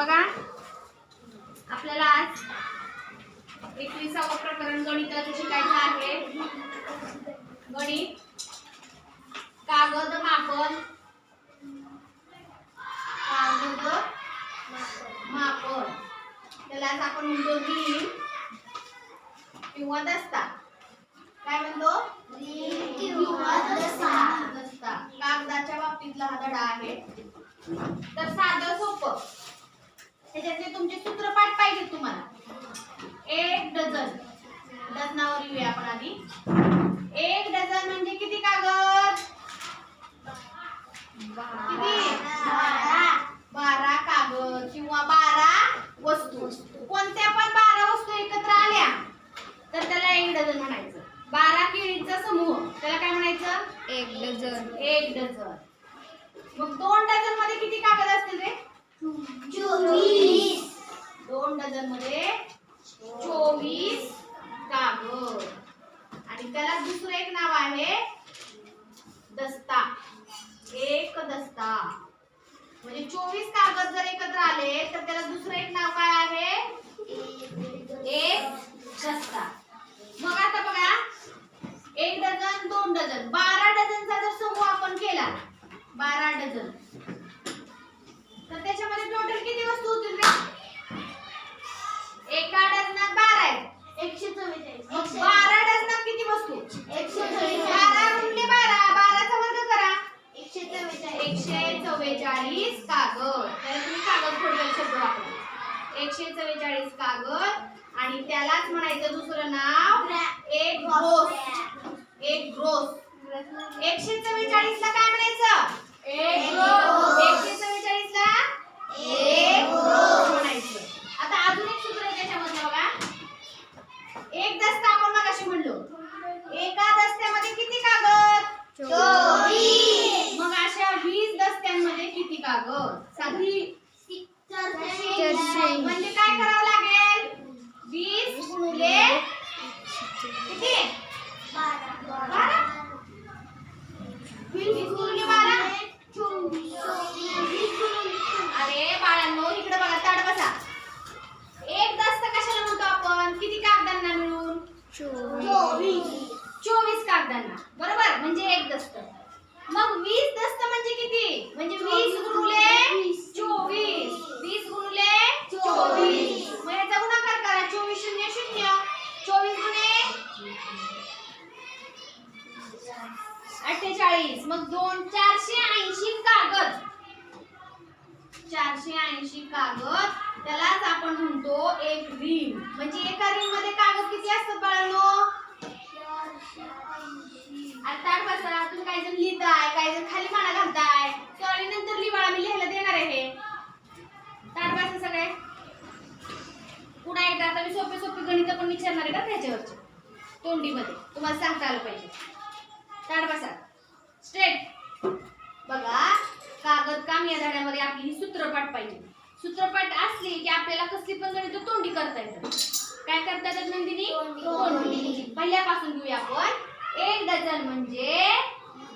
बघा. आपल्याला आज एकविसावं प्रकरण गणिताचं शिकायचं आहे. गणित कागद मापन कागद मापन. त्यालाच आपण म्हणतो रील किंवा दस्ता. काय म्हणतो? दस्ता. कागदाच्या बाबतीतला हा धडा आहे. तर साधं सोपं. त्याच्यातले तुमचे सूत्रपाठ पाहिजे तुम्हाला. एक डझन. डझनावर येऊया आपण आधी. एक डझन म्हणजे किती कागद? किती? बारा. कागद किंवा बारा वस्तू. कोणत्या पण बारा वस्तू एकत्र आल्या तर त्याला एक डझन म्हणायचं. बारा केळीचा समूह. त्याला काय म्हणायचं? एक डझन. एक डझन. मग दोन डझनमध्ये किती कागद असतील रे? दोन डझनमध्ये चोवीस कागद. आणि त्याला दुसरं एक नाव आहे दस्ता. एक दस्ता. म्हणजे चोवीस कागद जर एकत्र आले तर त्याला दुसरं एक नाव काय आहे? एक दस्ता मग आता बघा एक डझन दोन डझन बारा डझनचा जर समूह आपण केला बारा डझन तर त्याच्यामध्ये टोटल किती वस्तू होतील रे एका डझनात बारा आहेत एकशे चव्वेचाळीस मग बारा डझनात किती वस्तू एकशे बारा चव्वेचाळीस गुणले बारा बाराचा वर्ग करा एकशे चव्वेचाळीस एकशे चव्वेचाळीस कागद. त्याला तुम्ही कागद थोडक्यात शब्द वापरा एकशे चव्वेचाळीस कागद. आणि त्यालाच म्हणायचं दुसरं नाव एक ग्रोस एक ग्रोस एकशे चव्वेचाळीस ला काय म्हणायचं? एक ग्रोस एकशे चव्वेचाळीस ला एक ग्रोस म्हणायचं. आता अजून एक सूत्र आहे त्याच्यामधलं बघा. एक दस्ता आपण मगाशी म्हणलो. एका दस्त्यामध्ये किती कागद चोवीस. मग अशा वीस दस्त्यांमध्ये किती म्हणजे काय करावं लागेल? वीस गुणिले किती? बारा. वीस गुणिले बारा? अरे बाळांनो इकडे बघा ताड बसा. एक कशाला म्हणतो आपण? किती कागदांना मिळून? चोवीस कागदांना. बरोबर म्हणजे एक दस्त मग वीस दस्त म्हणजे किती म्हणजे वीस गुणुले चोवीस वीस गुणुले चोवीस मग याचा गुणाकार करा चोवीस शून्य शून्य चोवीस गुणे अठ्ठेचाळीस मग दोन चारशे ऐंशी कागद. चारशे ऐंशी कागद. त्यालाच आपण म्हणतो एक रील. म्हणजे एका रील मध्ये कागद किती असतात बाळांनो? आता बसा तुम्ही काही जण लिहिताय काही जण खाली माना घालताय. सॉरी नंतर लिवाळा मी लिहायला देणार आहे हे. ताट बसा सगळे. पुन्हा एकदा आता मी सोपे सोपे गणित पण विचारणार आहे का त्याच्यावरचे तोंडीमध्ये. तुम्हाला सांगता आलं पाहिजे. ताट बसा. कागद काम या धड्यामध्ये आपली ही सूत्रपाठ पाहिजे. सूत्रपाठ असली की आपल्याला कसली पण गणित तोंडी करता येतात काय करता येतात नंदिनी. तोंडी. पहिल्यापासून घेऊया आपण. एक डझन म्हणजे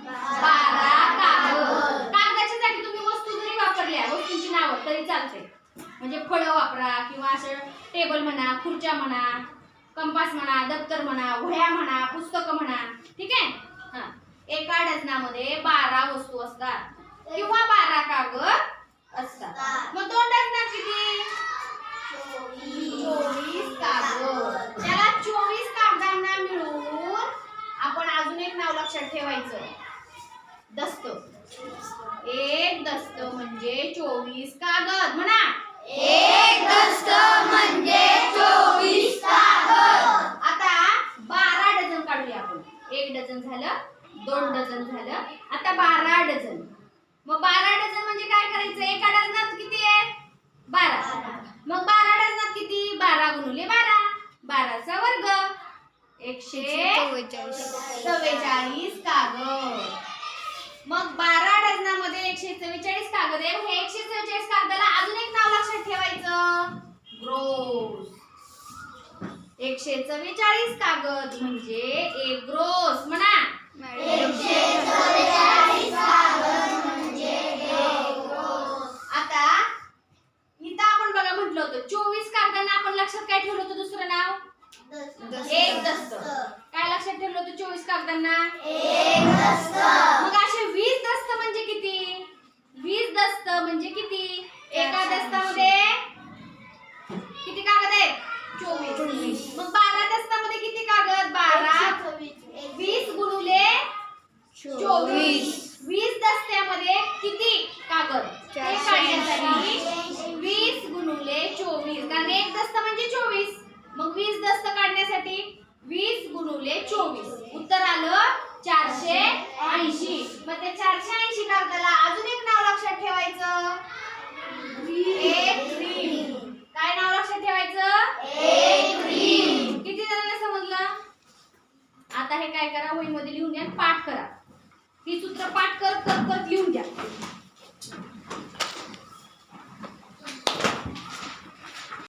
बारा कागद. कागदाच्या जागी तुम्ही वस्तू जरी वापरल्या वस्तूंची नावं तरी चालते म्हणजे फळं वापरा किंवा असं टेबल म्हणा खुर्च्या म्हणा कंपास म्हणा दप्तर म्हणा वह्या म्हणा पुस्तकं म्हणा. ठीक आहे? हा. एका डझनामध्ये बारा वस्तू असतात. किंवा बारा कागद असतात. मग दोन डझनात किती? चोवीस कागद. त्याला चोवीस कागदांना मिळून आपण अजून एक नाव लक्षात ठेवायचं. दस्त. एक दस्त म्हणजे चोवीस कागद म्हणा. एक दस्त म्हणजे चोवीस कागद. आता बारा डझन काढूया आपण. एक डझन झालं दोन डझन झालं. आता बारा डझन. मग बारा डझन म्हणजे काय करायचं? एका डझनात किती आहे? बारा. मग बारा डझनात किती? बारा गुणुले बारा. बाराचा वर्ग. एकशे चव्वेचाळीस कागद. मग बारा डझनामध्ये एकशे चव्वेचाळीस कागद आहे. हे एकशे चव्वेचाळीस कागदाला अजून एक नाव लक्षात ठेवायचं. ग्रोस. एकशे चव्वेचाळीस कागद म्हणजे एक ग्रोस. म्हणा. चोवीस कागदांना? मग असे वीस दस्त म्हणजे किती? वीस दस्त म्हणजे किती? एका दस्तामध्ये किती कागद आहेत? चोवीस. मग बारा दस्तामध्ये किती कागद? बारा. वीस गुणुले चोवीस. वीस दस्त्यामध्ये किती कागद? हे वीस गुणुले चोवीस. कारण एक दस्त म्हणजे चोवीस. मग वीस दस्त काढण्यासाठी वीस गुणुले चोवीस. उत्तर आलं चारशे ऐंशी. मग ते चारशे ऐंशी कागदाला अजून एक नाव लक्षात ठेवायचं. काय नाव लक्षात ठेवायचं? किती जणांना समजलं? आता हे काय करा होईमध्ये लिहून द्या पाठ करा. ही सूत्र पाठ करत करत लिहून द्या.